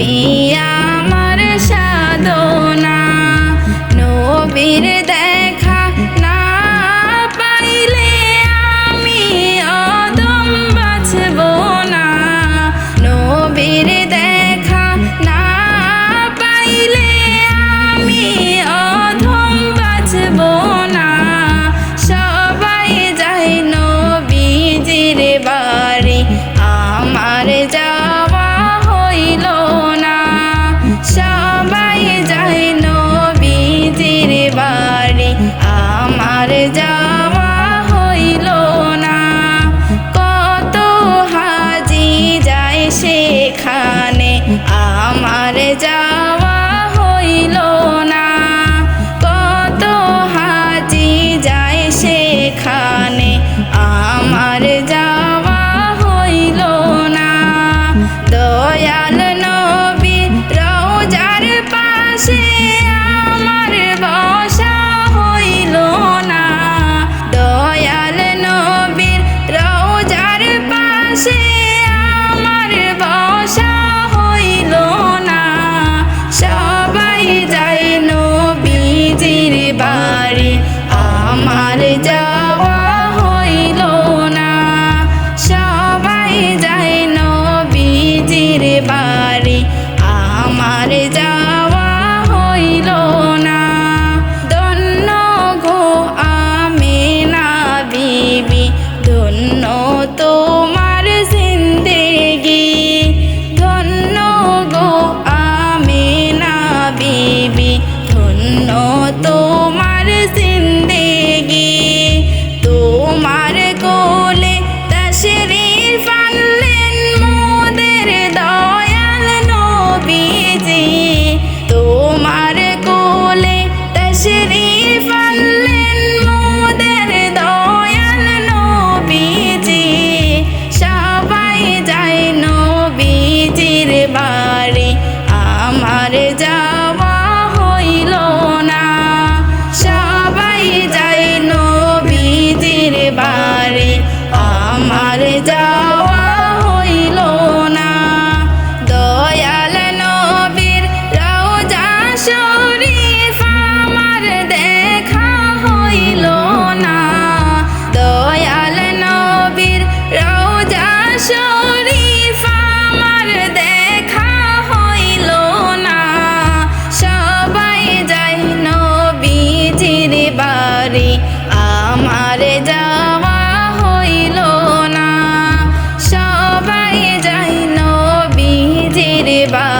নবী আমার সাধনা নবীর দে আমার যাওয়া give.